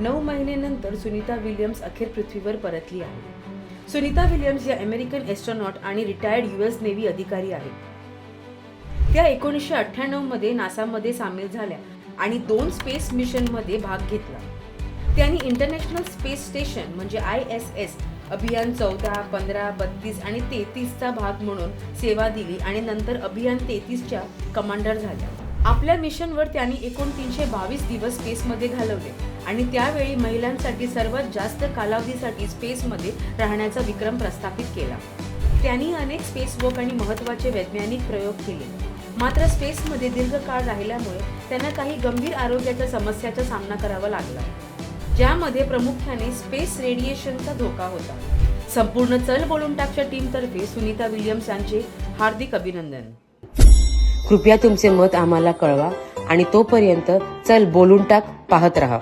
नऊ महिन्यानंतर सुनीता विलियम्स अखेर पृथ्वीवर परतली आहे. सुनीता विलियम्स या अमेरिकन एस्ट्रॉनॉट आणि रिटायर्ड युएस नेव्ही अधिकारी आहेत. त्या एकोणीसशे अठ्ठ्याण्णवमध्ये नासामध्ये सामील झाल्या आणि दोन स्पेस मिशनमध्ये भाग घेतला. त्यांनी इंटरनॅशनल स्पेस स्टेशन म्हणजे आय एस एस अभियान चौदा पंधरा बत्तीस आणि तेहतीसचा भाग म्हणून सेवा दिली आणि नंतर अभियान तेहतीसच्या कमांडर झाल्या. आपल्या मिशनवर त्यांनी एकूण तीनशे बावीस दिवस स्पेसमध्ये घालवले. आणि त्यावेळी महिलांसाठी सर्वात जास्त कालावधीसाठी स्पेसमध्ये राहण्याचा विक्रम प्रस्थापित केला. त्यांनी अनेक स्पेस वॉक आणि महत्त्वाचे वैज्ञानिक प्रयोग केले. मात्र स्पेसमध्ये दीर्घकाळ राहिल्यामुळे त्यांना काही गंभीर आरोग्याच्या समस्याचा सामना करावा लागला. ज्यामध्ये प्रामुख्याने स्पेस रेडिएशनचा धोका होता. संपूर्ण चल बोलून टाकच्या टीमतर्फे सुनीता विल्यम्स यांचे हार्दिक अभिनंदन. कृपया तुमचे मत आम्हाला कळवा आणि तोपर्यंत चल बोलून टाक पाहत राहा.